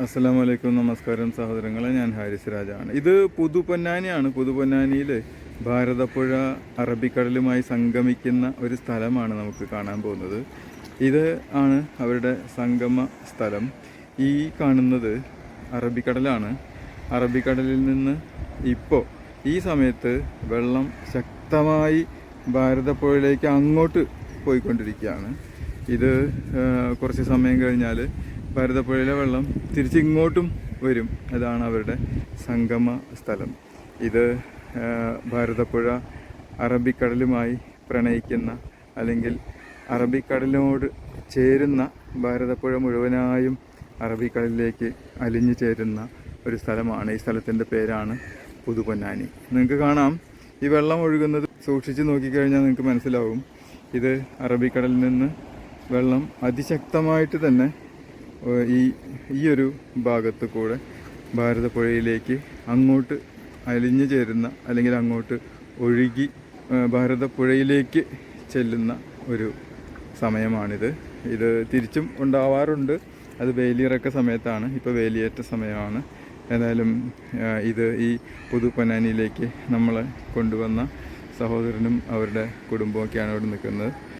അസ്സലാം വലൈക്കും നമസ്കാരം സഹോദരങ്ങളെ ഞാൻ ഹാരിസ് രാജാണ്. ഇത് പുതുപൊന്നാനിയാണ്. പുതുപൊന്നാനിയിൽ ഭാരതപ്പുഴ അറബിക്കടലുമായി സംഗമിക്കുന്ന ഒരു സ്ഥലമാണ് നമുക്ക് കാണാൻ പോകുന്നത്. ഇത് ആണ് അവരുടെ സംഗമ സ്ഥലം. ഈ കാണുന്നത് അറബിക്കടലാണ്. അറബിക്കടലിൽ നിന്ന് ഇപ്പോൾ ഈ സമയത്ത് വെള്ളം ശക്തമായി ഭാരതപ്പുഴയിലേക്ക് അങ്ങോട്ട് പോയിക്കൊണ്ടിരിക്കുകയാണ്. ഇത് കുറച്ച് സമയം കഴിഞ്ഞാൽ ഭാരതപ്പുഴയിലെ വെള്ളം തിരിച്ചിങ്ങോട്ടും വരും. അതാണ് അവരുടെ സംഗമ സ്ഥലം. ഇത് ഭാരതപ്പുഴ അറബിക്കടലുമായി പ്രണയിക്കുന്ന അല്ലെങ്കിൽ അറബിക്കടലിനോട് ചേരുന്ന ഭാരതപ്പുഴ മുഴുവനായും അറബിക്കടലിലേക്ക് അലിഞ്ഞു ചേരുന്ന ഒരു സ്ഥലമാണ്. ഈ സ്ഥലത്തിന്റെ പേരാണ് പുതുപൊന്നാനി. നിങ്ങൾക്ക് കാണാം. ഈ വെള്ളം ഒഴുകുന്നത് സൂക്ഷിച്ച് നോക്കിക്കഴിഞ്ഞാൽ നിങ്ങൾക്ക് മനസ്സിലാവും. ഇത് അറബിക്കടലിൽ നിന്ന് വെള്ളം അതിശക്തമായിട്ട് തന്നെ ഈ ഈ ഒരു ഭാഗത്ത് കൂടെ ഭാരതപ്പുഴയിലേക്ക് അങ്ങോട്ട് അലിഞ്ഞു ചേരുന്ന അല്ലെങ്കിൽ അങ്ങോട്ട് ഒഴുകി ഭാരതപ്പുഴയിലേക്ക് ചെല്ലുന്ന ഒരു സമയമാണിത്. ഇത് തിരിച്ചും ഉണ്ടാവാറുണ്ട്. അത് വേലിയിറക്ക സമയത്താണ്. ഇപ്പോൾ വേലിയേറ്റ സമയമാണ്. ഏതായാലും ഇത് ഈ പുതുപ്പൊന്നാനിയിലേക്ക് നമ്മളെ കൊണ്ടുവന്ന സഹോദരനും അവരുടെ കുടുംബമൊക്കെയാണ് അവിടെ നിൽക്കുന്നത്.